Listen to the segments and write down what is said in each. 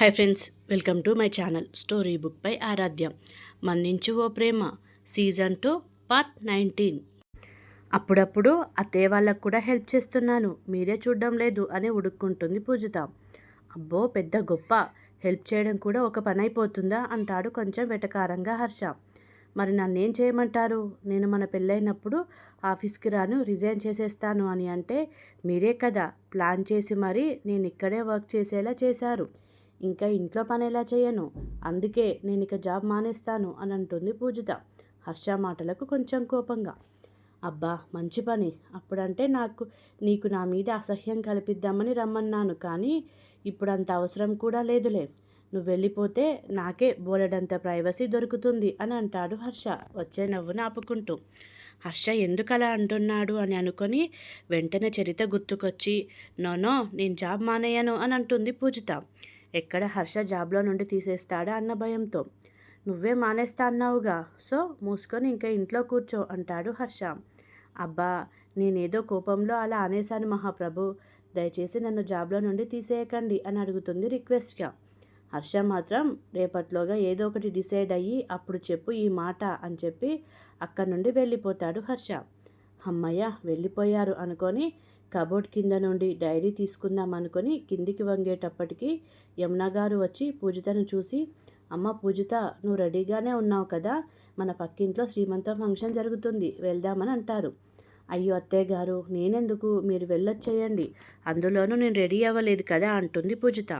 Hi friends welcome to my channel story book by Aaradhya మన్నించు ఓ ప్రేమ season two part nineteen అప్పుడప్పుడు అత్తయ్య వాళ్ళకు కూడా హెల్ప్ చేస్తున్నాను. మీరే చూడడం లేదు అని ఉడుక్కుంటుంది పూజిత. అబ్బో పెద్ద గొప్ప. హెల్ప్ చేయడం కూడా ఒక పని అయిపోతుందా? అంటాడు కొంచెం వెటకారంగా హర్ష. మరి నన్నేం చేయమంటారు? నేను మన పెళ్ళైనప్పుడు ఆఫీస్కి రాను రిజైన్ చేసేస్తాను అని అంటే మీరే కదా. ప్లాన్ చేసి మరి నేను ఇక్కడే వర్క్ చేసేలా చేశారు. ఇంకా ఇంట్లో పని ఎలా చేయను? అందుకే నేను ఇక జాబ్ మానేస్తాను అని అంటుంది పూజిత. హర్ష మాటలకు కొంచెం కోపంగా. అబ్బా మంచి పని. అప్పుడంటే నాకు నీకు నా మీద అసహ్యం కల్పిద్దామని రమ్మన్నాను కానీ ఇప్పుడు అంత అవసరం కూడా లేదులే. నువ్వు వెళ్ళిపోతే నాకే బోలెడంత ప్రైవసీ దొరుకుతుంది అని అంటాడు హర్ష వచ్చే నవ్వును ఆపుకుంటూ హర్ష ఎందుకు అలా అంటున్నాడు అని అనుకొని వెంటనే చరిత గుర్తుకొచ్చి నోనో నేను జాబ్ మానేయను అని అంటుంది పూజిత. ఎక్కడ హర్ష జాబ్లో నుండి తీసేస్తాడా అన్న భయంతో. నువ్వే మానేస్తా అన్నావుగా. సో మూసుకొని ఇంకా ఇంట్లో కూర్చో అంటాడు హర్ష. అబ్బా నేనేదో కోపంలో అలా అనేశాను మహాప్రభు. దయచేసి నన్ను జాబ్లో నుండి తీసేయకండి అని అడుగుతుంది రిక్వెస్ట్గా. హర్ష మాత్రం రేపట్లోగా ఏదో ఒకటి డిసైడ్ అయ్యి అప్పుడు చెప్పు ఈ మాట అని చెప్పి అక్కడి నుండి వెళ్ళిపోతాడు హర్ష. అమ్మయ్య వెళ్ళిపోయారు అనుకొని కబోర్డ్ కింద నుండి డైరీ తీసుకుందాం అనుకొని కిందికి వంగేటప్పటికి యమున గారు వచ్చి పూజితను చూసి అమ్మ పూజిత నువ్వు రెడీగానే ఉన్నావు కదా? మన పక్కింట్లో శ్రీమంతం ఫంక్షన్ జరుగుతుంది వెళ్దామని అంటారు. అయ్యో అత్తయ్య గారు నేనెందుకు? మీరు వెళ్ళొచ్చేయండి. అందులోనూ నేను రెడీ అవ్వలేదు కదా అంటుంది పూజిత.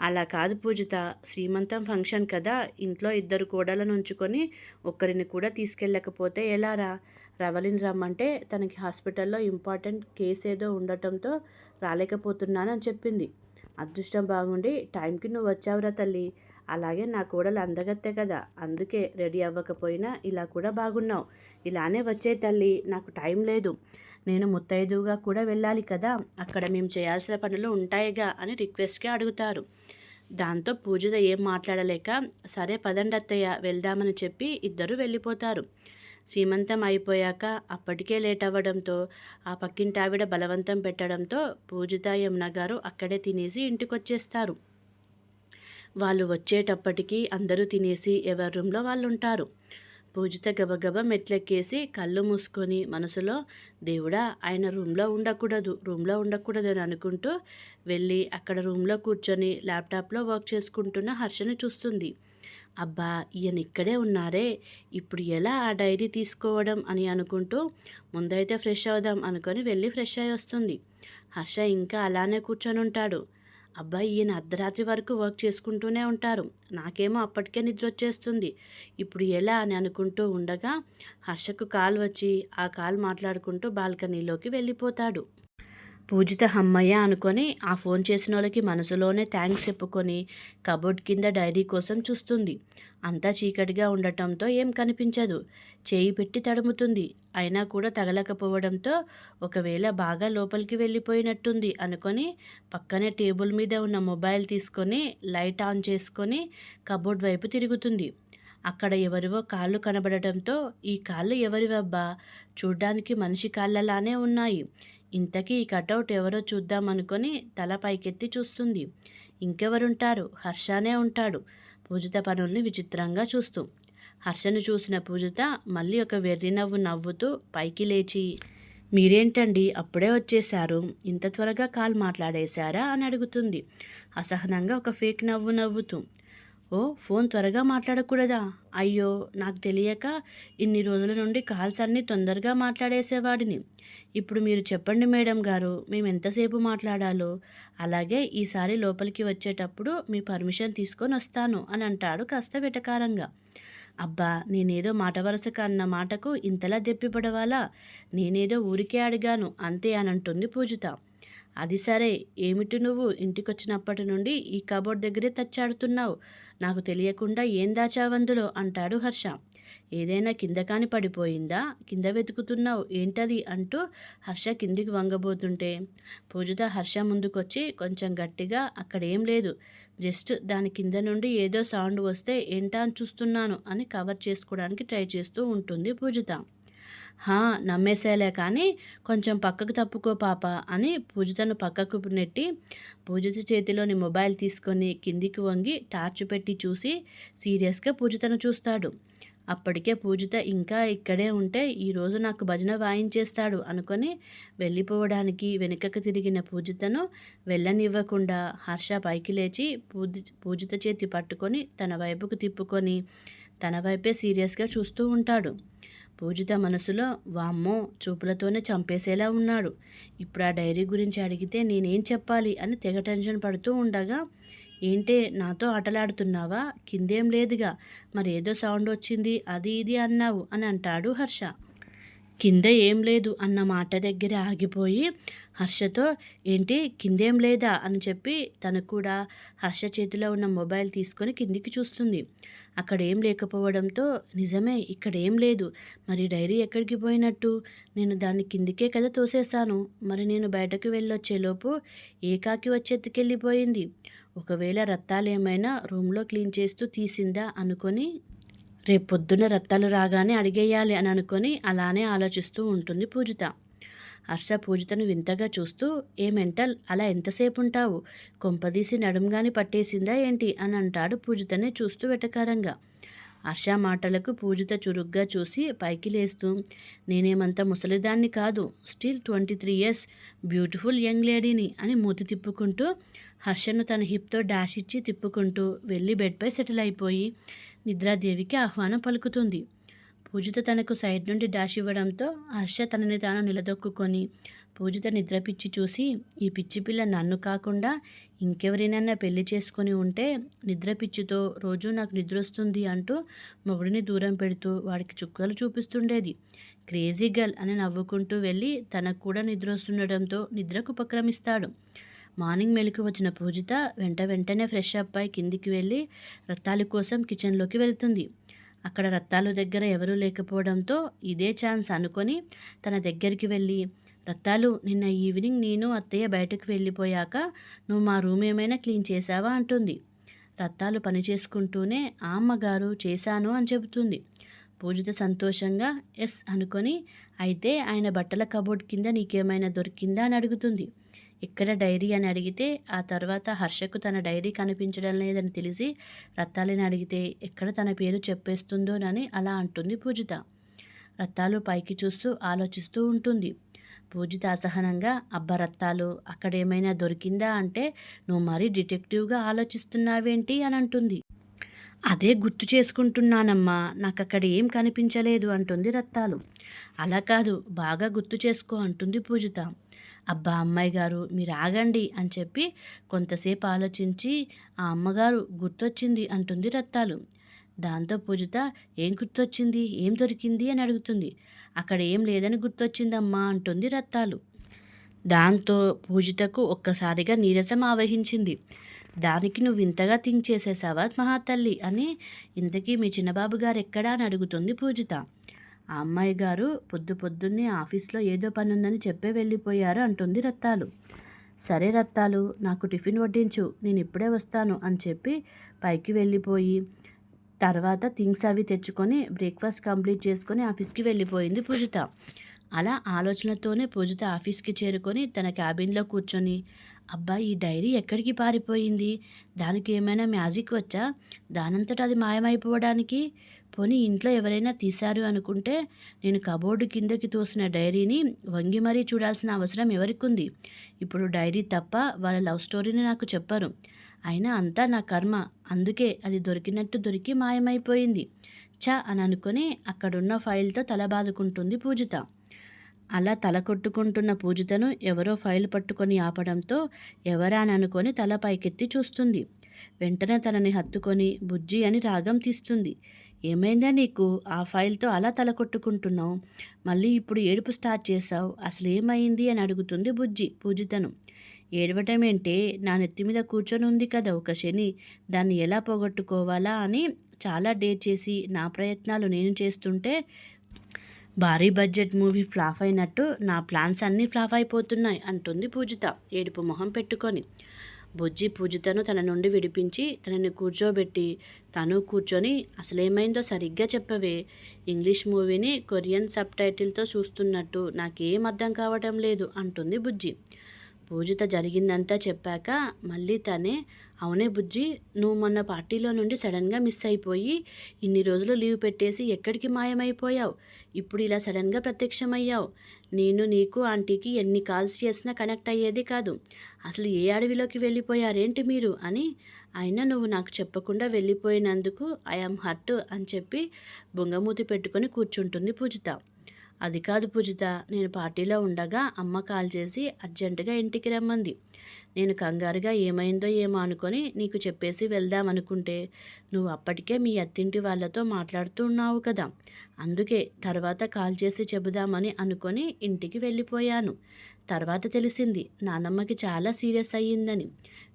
అలా కాదు పూజిత శ్రీమంతం ఫంక్షన్ కదా. ఇంట్లో ఇద్దరు కోడలను ఉంచుకొని ఒక్కరిని కూడా తీసుకెళ్ళకపోతే ఎలారా రవలిని రమ్మంటే తనకి హాస్పిటల్లో ఇంపార్టెంట్ కేసు ఏదో ఉండటంతో రాలేకపోతున్నానని చెప్పింది. అదృష్టం బాగుండి టైంకి నువ్వు వచ్చావురా తల్లి. అలాగే నా కోడలు అందగత్తే కదా. అందుకే రెడీ అవ్వకపోయినా ఇలా కూడా బాగున్నావు. ఇలానే వచ్చే తల్లి. నాకు టైం లేదు. నేను ముత్తైదువుగా కూడా వెళ్ళాలి కదా. అక్కడ మేము చేయాల్సిన పనులు ఉంటాయిగా అని రిక్వెస్ట్గా అడుగుతారు. దాంతో పూజిత ఏం మాట్లాడలేక సరే పదండి అత్తయ్య వెళ్దామని చెప్పి ఇద్దరు వెళ్ళిపోతారు. సీమంతం అయిపోయాక అప్పటికే లేట్ అవ్వడంతో ఆ పక్కింటి ఆవిడ బలవంతం పెట్టడంతో పూజిత యమున గారు అక్కడే తినేసి ఇంటికొచ్చేస్తారు. వాళ్ళు వచ్చేటప్పటికి అందరూ తినేసి ఎవరి రూమ్లో వాళ్ళు ఉంటారు పూజిత గబగబ మెట్లెక్కేసి కళ్ళు మూసుకొని మనసులో దేవుడా ఆయన రూమ్లో ఉండకూడదు రూమ్లో ఉండకూడదు అని అనుకుంటూ వెళ్ళి అక్కడ రూమ్లో కూర్చొని ల్యాప్టాప్లో వర్క్ చేసుకుంటున్న హర్షని చూస్తుంది. అబ్బా ఈయన ఇక్కడే ఉన్నారే ఇప్పుడు ఎలా ఆ డైరీ తీసుకోవడం అని అనుకుంటూ ముందైతే ఫ్రెష్ అవుదాం అనుకొని వెళ్ళి ఫ్రెష్ అయి వస్తుంది. హర్ష ఇంకా అలానే కూర్చొని ఉంటాడు. అబ్బా ఈయన అర్ధరాత్రి వరకు వర్క్ చేసుకుంటూనే ఉంటారు. నాకేమో అప్పటికే నిద్ర వచ్చేస్తుంది. ఇప్పుడు ఎలా అని అనుకుంటూ ఉండగా హర్షకు కాల్ వచ్చి ఆ కాల్ మాట్లాడుకుంటూ బాల్కనీలోకి వెళ్ళిపోతాడు. పూజిత హమ్మయ్య అనుకొని ఆ ఫోన్ చేసిన వాళ్ళకి మనసులోనే థ్యాంక్స్ చెప్పుకొని కబోర్డ్ కింద డైరీ కోసం చూస్తుంది. అంతా చీకటిగా ఉండటంతో ఏం కనిపించదు. చేయి పెట్టి తడుముతుంది. అయినా కూడా తగలకపోవడంతో ఒకవేళ బాగా లోపలికి వెళ్ళిపోయినట్టుంది అనుకొని పక్కనే టేబుల్ మీద ఉన్న మొబైల్ తీసుకొని లైట్ ఆన్ చేసుకొని కబోర్డ్ వైపు తిరుగుతుంది. అక్కడ ఎవరివో కాళ్ళు కనబడటంతో ఈ కాళ్ళు ఎవరివబ్బా? చూడ్డానికి మనిషి కాళ్ళలానే ఉన్నాయి. ఇంతకీ ఈ కటౌట్ ఎవరో చూద్దామనుకొని తల పైకెత్తి చూస్తుంది. ఇంకెవరుంటారు? హర్షనే ఉంటాడు. పూజిత పనుల్ని విచిత్రంగా చూస్తూ. హర్షను చూసిన పూజిత మళ్ళీ ఒక వెర్రి నవ్వు నవ్వుతూ పైకి లేచి మీరేంటండి? అప్పుడే వచ్చేశారు. ఇంత త్వరగా కాల్ మాట్లాడేశారా? అని అడుగుతుంది. అసహనంగా ఒక ఫేక్ నవ్వు నవ్వుతూ ఓ ఫోన్ త్వరగా మాట్లాడకూడదా? అయ్యో నాకు తెలియక ఇన్ని రోజుల నుండి కాల్స్ అన్నీ తొందరగా మాట్లాడేసేవాడిని. ఇప్పుడు మీరు చెప్పండి మేడం గారు మేము ఎంతసేపు మాట్లాడాలో. అలాగే ఈసారి లోపలికి వచ్చేటప్పుడు మీ పర్మిషన్ తీసుకొని వస్తాను అని అంటాడు కాస్త వెటకారంగా. అబ్బా నేనేదో మాట వరుసగా అన్న మాటకు ఇంతలా దెప్పిపడవాలా నేనేదో ఊరికే అడిగాను అంతే అని అంటుంది పూజిత. అది సరే ఏమిటి నువ్వు ఇంటికొచ్చినప్పటి నుండి ఈ కబోర్డ్ దగ్గరే తచ్చాడుతున్నావు? నాకు తెలియకుండా ఏం దాచావందులో అంటాడు హర్ష. ఏదైనా కింద కాని పడిపోయిందా? కింద వెతుకుతున్నావు ఏంటది? అంటూ హర్ష కిందికి వంగబోతుంటే పూజిత హర్ష ముందుకొచ్చి కొంచెం గట్టిగా అక్కడ ఏం లేదు. జస్ట్ దాని కింద నుండి ఏదో సౌండ్ వస్తే ఏంటా అని చూస్తున్నాను అని కవర్ చేసుకోవడానికి ట్రై చేస్తూ ఉంటుంది పూజిత. హా నమ్మేసేలే కానీ కొంచెం పక్కకు తప్పుకో పాప అని పూజతను పక్కకు నెట్టి పూజిత చేతిలోని మొబైల్ తీసుకొని కిందికి వంగి టార్చ్ పెట్టి చూసి సీరియస్గా పూజితను చూస్తాడు. అప్పటికే పూజిత ఇంకా ఇక్కడే ఉంటే ఈరోజు నాకు భజన వాయించేస్తాడు అనుకొని వెళ్ళిపోవడానికి వెనుకకు తిరిగిన పూజితను వెళ్ళనివ్వకుండా హర్ష పైకి లేచి పూజి పూజిత చేతి పట్టుకొని తన వైపుకు తిప్పుకొని తన వైపే సీరియస్గా చూస్తూ ఉంటాడు. పూజిత మనసులో వామ్మో చూపులతోనే చంపేసేలా ఉన్నాడు. ఇప్పుడు ఆ డైరీ గురించి అడిగితే నేనేం చెప్పాలి? అని తెగ టెన్షన్ పడుతూ ఉండగా ఏంటే నాతో ఆటలాడుతున్నావా? కిందేం లేదుగా. మరేదో సౌండ్ వచ్చింది అది ఇది అన్నావు అని అంటాడు హర్ష. కింద ఏం లేదు అన్న మాట దగ్గర ఆగిపోయి హర్షతో ఏంటి కిందేం లేదా? అని చెప్పి తను కూడా హర్ష చేతిలో ఉన్న మొబైల్ తీసుకొని కిందికి చూస్తుంది. అక్కడ ఏం లేకపోవడంతో నిజమే ఇక్కడ ఏం లేదు. మరి డైరీ ఎక్కడికి పోయినట్టు? నేను దాన్ని కిందికే కదా తోసేశాను. మరి నేను బయటకు వెళ్ళొచ్చేలోపు ఏకాకి వచ్చేతికెళ్ళిపోయింది ఒకవేళ రత్తాలు ఏమైనా రూమ్లో క్లీన్ చేస్తూ తీసిందా అనుకొని రేపొద్దున రత్తాలు రాగానే అడిగేయాలి అని అనుకొని అలానే ఆలోచిస్తూ ఉంటుంది పూజిత. హర్ష పూజితను వింతగా చూస్తూ ఏ మెంటల్? అలా ఎంతసేపు ఉంటావు కొంపదీసి నడుంగాని పట్టేసిందా ఏంటి అని అంటాడు పూజితనే చూస్తూ వెటకారంగా. హర్ష మాటలకు పూజిత చురుగ్గా చూసి పైకి లేస్తూ నేనేమంత ముసలిదాన్ని కాదు. Still twenty three years beautiful young లేడీని అని మూతి తిప్పుకుంటూ హర్షను తన హిప్తో డాష్ ఇచ్చి తిప్పుకుంటూ వెళ్ళి బెడ్పై సెటిల్ అయిపోయి నిద్రాదేవికి ఆహ్వానం పలుకుతుంది. పూజిత తనకు సైడ్ నుండి డాష్ ఇవ్వడంతో హర్ష తనని తాను నిలదొక్కుని పూజిత నిద్రపిచ్చి చూసి ఈ పిచ్చి పిల్ల నన్ను కాకుండా ఇంకెవరినైనా పెళ్ళి చేసుకుని ఉంటే నిద్రపిచ్చితో రోజు నాకు నిద్ర వస్తుంది అంటూ మొగుడిని దూరం పెడుతూ వాడికి చుక్కలు చూపిస్తుండేది. క్రేజీ గర్ల్ అని నవ్వుకుంటూ వెళ్ళి తనకు కూడా నిద్ర వస్తుండడంతో నిద్రకు ఉపక్రమిస్తాడు. మార్నింగ్ మెలకు వచ్చిన పూజిత వెంట వెంటనే ఫ్రెష్ అప్ అయి కిందికి వెళ్ళి రత్తాల కోసం కిచెన్లోకి వెళ్తుంది. అక్కడ రత్తాలు దగ్గర ఎవరూ లేకపోవడంతో ఇదే ఛాన్స్ అనుకొని తన దగ్గరికి వెళ్ళి రత్తాలు నిన్న ఈవినింగ్ నేను అత్తయ్య బయటకు వెళ్ళిపోయాక నువ్వు మా రూమ్ ఏమైనా క్లీన్ చేసావా అంటుంది. రత్తాలు పని చేసుకుంటూనే ఆ అమ్మగారు చేశాను అని చెబుతుంది. పూజిత సంతోషంగా ఎస్ అనుకొని అయితే ఆయన బట్టల కబోర్డ్ కింద నీకేమైనా దొరికిందా? అని అడుగుతుంది. ఎక్కడ డైరీ అని అడిగితే ఆ తర్వాత హర్షకు తన డైరీ కనిపించడం లేదని తెలిసి రత్తాలిని అడిగితే ఎక్కడ తన పేరు చెప్పేస్తుందోనని అలా అంటుంది పూజిత. రత్తాలు పైకి చూస్తూ ఆలోచిస్తూ ఉంటుంది. పూజిత అసహనంగా అబ్బ రత్తాలు అక్కడ ఏమైనా దొరికిందా అంటే నువ్వు మరీ డిటెక్టివ్గా ఆలోచిస్తున్నావేంటి అని అంటుంది. అదే గుర్తు చేసుకుంటున్నానమ్మా నాకు అక్కడ ఏం కనిపించలేదు అంటుంది రత్తాలు. అలా కాదు బాగా గుర్తు చేసుకో అంటుంది పూజిత. అబ్బా అమ్మాయి గారు మీరు ఆగండి అని చెప్పి కొంతసేపు ఆలోచించి ఆ అమ్మగారు గుర్తొచ్చింది అంటుంది రత్తాలు. దాంతో పూజిత ఏం గుర్తొచ్చింది? ఏం దొరికింది? అని అడుగుతుంది. అక్కడ ఏం లేదని గుర్తొచ్చిందమ్మా అంటుంది రత్తాలు. దాంతో పూజితకు ఒక్కసారిగా నీరసం ఆవహించింది. దానికి నువ్వు ఇంతగా థింక్ చేసేసావా మహాతల్లి అని ఇంతకీ మీ చిన్నబాబు గారు ఎక్కడా అని అడుగుతుంది పూజిత. ఆ అమ్మాయి గారు పొద్దు పొద్దున్నే ఆఫీస్లో ఏదో పని ఉందని చెప్పే వెళ్ళిపోయారు అంటుంది రత్తాలు. సరే రత్తాలు నాకు టిఫిన్ వడ్డించు నేను ఇప్పుడే వస్తాను అని చెప్పి పైకి వెళ్ళిపోయి తర్వాత థింగ్స్ అవి తెచ్చుకొని బ్రేక్ఫాస్ట్ కంప్లీట్ చేసుకొని ఆఫీస్కి వెళ్ళిపోయింది పూజిత. అలా ఆలోచనతోనే పూజిత ఆఫీస్కి చేరుకొని తన క్యాబిన్లో కూర్చొని అబ్బా ఈ డైరీ ఎక్కడికి పారిపోయింది? దానికి ఏమైనా మ్యాజిక్ వచ్చా? దానంతట అది మాయమైపోవడానికి? పోనీ ఇంట్లో ఎవరైనా తీశారు అనుకుంటే నేను కబోర్డు కిందకి తోసిన డైరీని వంగి మరీ చూడాల్సిన అవసరం ఎవరికుంది? ఇప్పుడు డైరీ తప్ప వాళ్ళ లవ్ స్టోరీని నాకు చెప్పరు. అయినా అంతా నా కర్మ. అందుకే అది దొరికినట్టు దొరికి మాయమైపోయింది. చ అని అనుకుని అక్కడున్న ఫైల్తో తల బాదుకుంటుంది పూజిత. అలా తల కొట్టుకుంటున్న పూజితను ఎవరో ఫైల్ పట్టుకొని ఆపడంతో ఎవరా అనుకొని తల పైకెత్తి చూస్తుంది. వెంటనే తనని హత్తుకొని బుజ్జి అని రాగం తీస్తుంది. ఏమైందా నీకు? ఆ ఫైల్తో అలా తల కొట్టుకుంటున్నావు? మళ్ళీ ఇప్పుడు ఏడుపు స్టార్ట్ చేశావు? అసలు ఏమైంది అని అడుగుతుంది బుజ్జి పూజితను. ఏడవటం ఏంటే? నా నెత్తి మీద కూర్చొని ఉంది కదా ఒక శని. దాన్ని ఎలా పోగొట్టుకోవాలా అని చాలా డేట్ చేసి నా ప్రయత్నాలు నేను చేస్తుంటే భారీ బడ్జెట్ మూవీ ఫ్లాప్ అయినట్టు నా ప్లాన్స్ అన్నీ ఫ్లాప్ అయిపోతున్నాయి అంటుంది పూజిత ఏడుపు మొహం పెట్టుకొని. బుజ్జి పూజితను తన నుండి విడిపించి తనని కూర్చోబెట్టి తను కూర్చొని అసలేమైందో సరిగ్గా చెప్పవే. ఇంగ్లీష్ మూవీని కొరియన్ సబ్ టైటిల్తో చూస్తున్నట్టు నాకేం అర్థం కావటం లేదు అంటుంది బుజ్జి. పూజిత జరిగిందంతా చెప్పాక మళ్ళీ తనే అవునే బుజ్జి నువ్వు మొన్న పార్టీలో నుండి సడన్గా మిస్ అయిపోయి ఇన్ని రోజులు లీవ్ పెట్టేసి ఎక్కడికి మాయమైపోయావు? ఇప్పుడు ఇలా సడన్గా ప్రత్యక్షమయ్యావు? నేను నీకు ఆంటీకి ఎన్ని కాల్స్ చేసినా కనెక్ట్ అయ్యేది కాదు. అసలు ఏ అడవిలోకి వెళ్ళిపోయారేంటి మీరు? అని అయినా నువ్వు నాకు చెప్పకుండా వెళ్ళిపోయినందుకు ఐఆమ్ హర్ట్ అని చెప్పి బొంగమూతి పెట్టుకొని కూర్చుంటుంది పూజిత. అది కాదు పూజిత నేను పార్టీలో ఉండగా అమ్మ కాల్ చేసి అర్జెంటుగా ఇంటికి రమ్మంది. నేను కంగారుగా ఏమైందో ఏమో అనుకొని నీకు చెప్పేసి వెళ్దామనుకుంటే నువ్వు అప్పటికే మీ అత్తింటి వాళ్ళతో మాట్లాడుతూ ఉన్నావు కదా. అందుకే తర్వాత కాల్ చేసి చెబుదామని అనుకొని ఇంటికి వెళ్ళిపోయాను. తర్వాత తెలిసింది నానమ్మకి చాలా సీరియస్ అయ్యిందని.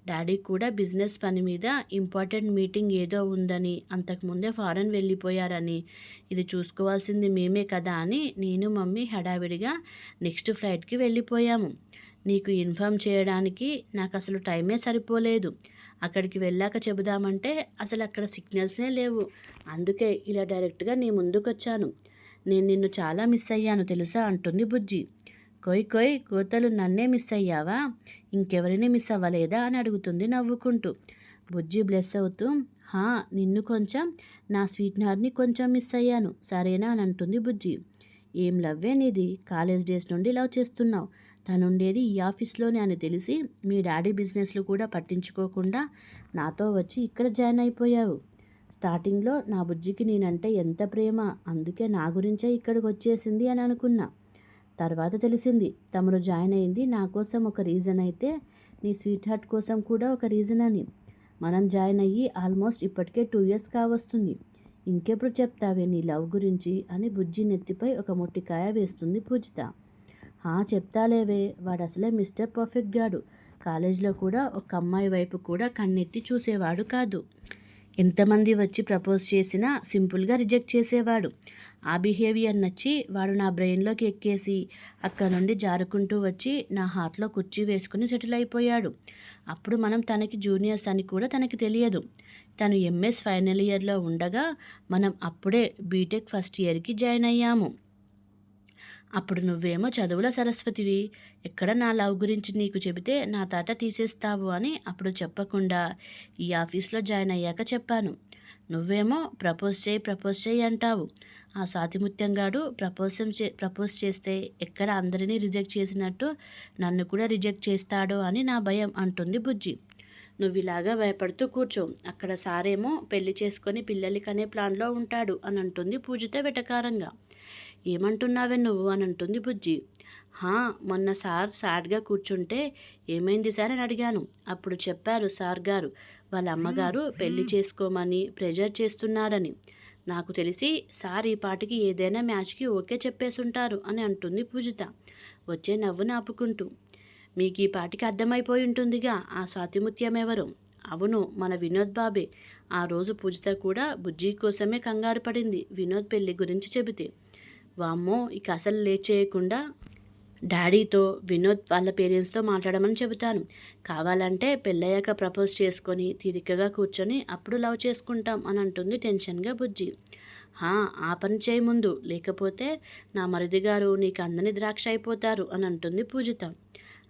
డాడీ కూడా బిజినెస్ పని మీద ఇంపార్టెంట్ మీటింగ్ ఏదో ఉందని అంతకుముందే ఫారెన్ వెళ్ళిపోయారని. ఇది చూసుకోవాల్సింది మేమే కదా అని నేను మమ్మీ హడావిడిగా నెక్స్ట్ ఫ్లైట్కి వెళ్ళిపోయాము. నీకు ఇన్ఫామ్ చేయడానికి నాకు అసలు టైమే సరిపోలేదు. అక్కడికి వెళ్ళాక చెబుదామంటే అసలు అక్కడ సిగ్నల్స్నే లేవు. అందుకే ఇలా డైరెక్ట్గా నీ ముందుకు వచ్చాను నేను నిన్ను చాలా మిస్ అయ్యాను తెలుసా? అంటుంది బుజ్జి. కొయ్ కొయ్ కోతలు నన్నే మిస్ అయ్యావా? ఇంకెవరిని మిస్ అవ్వలేదా? అని అడుగుతుంది నవ్వుకుంటూ. బుజ్జి బ్లెస్ అవుతూ హా నిన్ను కొంచెం నా స్వీట్నర్ని కొంచెం మిస్ అయ్యాను. సరేనా? అని అంటుంది బుజ్జి. ఏం లవ్వే నీది? కాలేజ్ డేస్ నుండి లవ్ చేస్తున్నావు. తనుండేది ఈ ఆఫీస్లోనే అని తెలిసి మీ డాడీ బిజినెస్లు కూడా పట్టించుకోకుండా నాతో వచ్చి ఇక్కడ జాయిన్ అయిపోయావు. స్టార్టింగ్లో నా బుజ్జికి నేనంటే ఎంత ప్రేమ అందుకే నా గురించే ఇక్కడికి వచ్చేసింది అని అనుకున్నా. తర్వాత తెలిసింది తమరు జాయిన్ అయింది నా కోసం ఒక రీజన్ అయితే నీ స్వీట్ హార్ట్ కోసం కూడా ఒక రీజన్ అని. మనం జాయిన్ అయ్యి ఆల్మోస్ట్ ఇప్పటికే టూ ఇయర్స్ కావస్తుంది. ఇంకెప్పుడు చెప్తావే నీ లవ్ గురించి అని బుజ్జి నెత్తిపై ఒక మొట్టికాయ వేస్తుంది పూజిత. హా చెప్తాలేవే వాడు అసలే మిస్టర్ పర్ఫెక్ట్ గాడు. కాలేజీలో కూడా ఒక అమ్మాయి వైపు కూడా కన్నెత్తి చూసేవాడు కాదు. ఎంతమంది వచ్చి ప్రపోజ్ చేసినా సింపుల్గా రిజెక్ట్ చేసేవాడు. ఆ బిహేవియర్ నచ్చి వాడు నా బ్రెయిన్లోకి ఎక్కేసి అక్కడ నుండి జారుకుంటూ వచ్చి నా హార్ట్లో కుర్చీ వేసుకుని సెటిల్ అయిపోయాడు. అప్పుడు మనం తనకి జూనియర్స్ అని కూడా తనకి తెలియదు. తను ఎంఎస్ ఫైనల్ ఇయర్లో ఉండగా మనం అప్పుడే బీటెక్ ఫస్ట్ ఇయర్కి జాయిన్ అయ్యాము. అప్పుడు నువ్వేమో చదువుల సరస్వతివి. ఎక్కడ నా లవ్ గురించి నీకు చెబితే నా తాట తీసేస్తావు అని అప్పుడు చెప్పకుండా ఈ ఆఫీస్లో జాయిన్ అయ్యాక చెప్పాను. నువ్వేమో ప్రపోజ్ చేయి ప్రపోజ్ చేయి అంటావు. ఆ స్వాతిముత్యంగాడు ప్రపోజ్ చే ప్రపోజ్ చేస్తే ఎక్కడ అందరినీ రిజెక్ట్ చేసినట్టు నన్ను కూడా రిజెక్ట్ చేస్తాడో అని నా భయం అంటుంది బుజ్జి. నువ్వు ఇలాగా భయపడుతూ కూర్చో. అక్కడ సారేమో పెళ్ళి చేసుకొని పిల్లలకి అనే ప్లాన్లో ఉంటాడు అని అంటుంది పూజిత వెటకారంగా. ఏమంటున్నావే నువ్వు అని అంటుంది బుజ్జి. హా మొన్న సార్ సాడ్గా కూర్చుంటే ఏమైంది సార్ అని అడిగాను. అప్పుడు చెప్పారు సార్ గారు వాళ్ళ అమ్మగారు పెళ్ళి చేసుకోమని ప్రెజర్ చేస్తున్నారని. నాకు తెలిసి సార్ ఈ పాటికి ఏదైనా మ్యాచ్కి ఓకే చెప్పేసుంటారు అని అంటుంది పూజిత. వచ్చే నవ్వు నాపుకుంటూ. మీకు ఈ పాటికి అర్థమైపోయి ఉంటుందిగా ఆ సాతిముత్యం ఎవరు అవును మన వినోద్ బాబే. ఆ రోజు పూజిత కూడా బుజ్జి కోసమే కంగారు పడింది వినోద్ పెళ్ళి గురించి చెబితే. వామ్మో ఇక అసలు లేచేయకుండా డాడీతో వినోద్ వాళ్ళ పేరెంట్స్తో మాట్లాడమని చెబుతాను. కావాలంటే పెళ్ళయ్యాక ప్రపోజ్ చేసుకొని తీరికగా కూర్చొని అప్పుడు లవ్ చేసుకుంటాం అని అంటుంది టెన్షన్గా బుజ్జి. ఆ పని చేయి ముందు. లేకపోతే నా మరిది గారు నీకు అందని ద్రాక్ష అయిపోతారు అని అంటుంది పూజిత.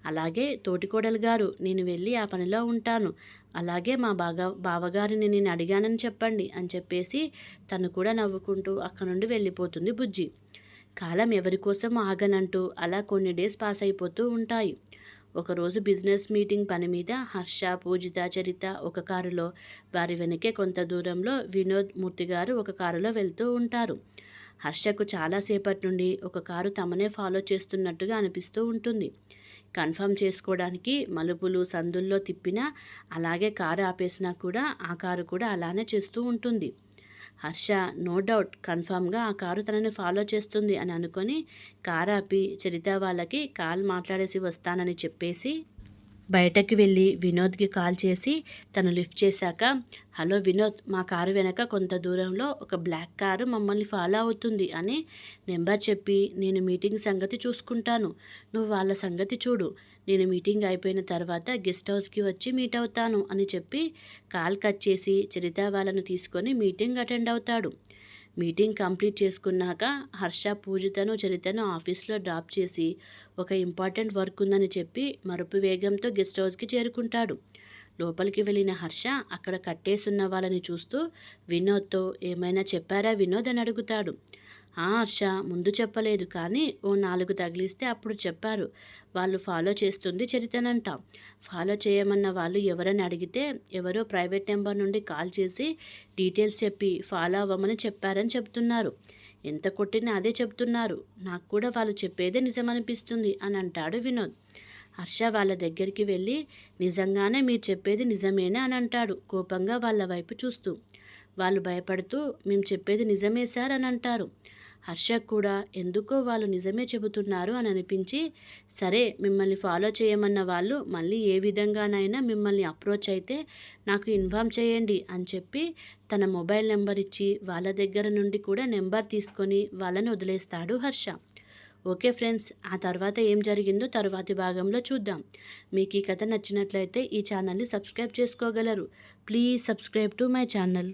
అలాగే తోటికోడలు గారు నేను వెళ్ళి ఆ పనిలో ఉంటాను. అలాగే మా బాగా బావగారిని నేను అడిగానని చెప్పండి అని చెప్పేసి తను కూడా నవ్వుకుంటూ అక్కడ నుండి వెళ్ళిపోతుంది బుజ్జి. కాలం ఎవరి కోసం ఆగనంటూ అలా కొన్ని డేస్ పాస్ అయిపోతూ ఉంటాయి. ఒకరోజు బిజినెస్ మీటింగ్ పని మీద హర్ష పూజిత చరిత ఒక కారులో వారి వెనకే కొంత దూరంలో వినోద్ మూర్తి గారు ఒక కారులో వెళ్తూ ఉంటారు. హర్షకు చాలాసేపటి నుండి ఒక కారు తమనే ఫాలో చేస్తున్నట్టుగా అనిపిస్తూ ఉంటుంది. కన్ఫర్మ్ చేసుకోవడానికి మలుపులు సందుల్లో తిప్పినా అలాగే కారు ఆపేసినా కూడా ఆ కారు కూడా అలానే చేస్తూ ఉంటుంది. హర్ష నో డౌట్ కన్ఫామ్గా ఆ కారు తనని ఫాలో చేస్తుంది అని అనుకొని కారు ఆపి చరిత వాళ్ళకి కాల్ మాట్లాడేసి వస్తానని చెప్పేసి బయటకు వెళ్ళి వినోద్కి కాల్ చేసి తను లిఫ్ట్ చేశాక హలో వినోద్ మా కారు వెనక కొంత దూరంలో ఒక బ్లాక్ కారు మమ్మల్ని ఫాలో అవుతుంది అని నెంబర్ చెప్పి నేను మీటింగ్ సంగతి చూసుకుంటాను. నువ్వు వాళ్ళ సంగతి చూడు. నేను మీటింగ్ అయిపోయిన తర్వాత గెస్ట్ హౌస్కి వచ్చి మీట్ అవుతాను అని చెప్పి కాల్ కట్ చేసి చరిత వాళ్ళను తీసుకొని మీటింగ్ అటెండ్ అవుతాడు. మీటింగ్ కంప్లీట్ చేసుకున్నాక హర్ష పూజితను చరితను ఆఫీస్లో డ్రాప్ చేసి ఒక ఇంపార్టెంట్ వర్క్ ఉందని చెప్పి మరుపు వేగంతో గెస్ట్ హౌస్కి చేరుకుంటాడు. లోపలికి వెళ్ళిన హర్ష అక్కడ కట్టేసున్న వాళ్ళని చూస్తూ వినోద్తో ఏమైనా చెప్పారా వినోద్? అని అడుగుతాడు. హర్ష ముందు చెప్పలేదు. కానీ ఓ నాలుగు తగిలిస్తే అప్పుడు చెప్పారు. వాళ్ళు ఫాలో చేస్తుంది చరితనంట. ఫాలో చేయమన్న వాళ్ళు ఎవరని అడిగితే ఎవరో ప్రైవేట్ నెంబర్ నుండి కాల్ చేసి డీటెయిల్స్ చెప్పి ఫాలో అవ్వమని చెప్పారని చెప్తున్నారు ఎంత కొట్టినా అదే చెప్తున్నారు నాకు కూడా వాళ్ళు చెప్పేదే నిజమనిపిస్తుంది అని అంటాడు వినోద్. హర్ష వాళ్ళ దగ్గరికి వెళ్ళి నిజంగానే మీరు చెప్పేది నిజమేనా? అని అంటాడు కోపంగా వాళ్ళ వైపు చూస్తూ. వాళ్ళు భయపడుతూ మేము చెప్పేది నిజమే సార్ అని అంటారు. హర్ష కూడా ఎందుకో వాళ్ళు నిజమే చెబుతున్నారు అని అనిపించి సరే మిమ్మల్ని ఫాలో చేయమన్న వాళ్ళు మళ్ళీ ఏ విధంగానైనా మిమ్మల్ని అప్రోచ్ అయితే నాకు ఇన్ఫామ్ చేయండి అని చెప్పి తన మొబైల్ నెంబర్ ఇచ్చి వాళ్ళ దగ్గర నుండి కూడా నెంబర్ తీసుకొని వాళ్ళని వదిలేస్తాడు హర్ష. ఓకే ఫ్రెండ్స్ ఆ తర్వాత ఏం జరిగిందో తర్వాతి భాగంలో చూద్దాం. మీకు ఈ కథ నచ్చినట్లయితే ఈ ఛానల్ని సబ్స్క్రైబ్ చేసుకోగలరు. Please subscribe to my channel.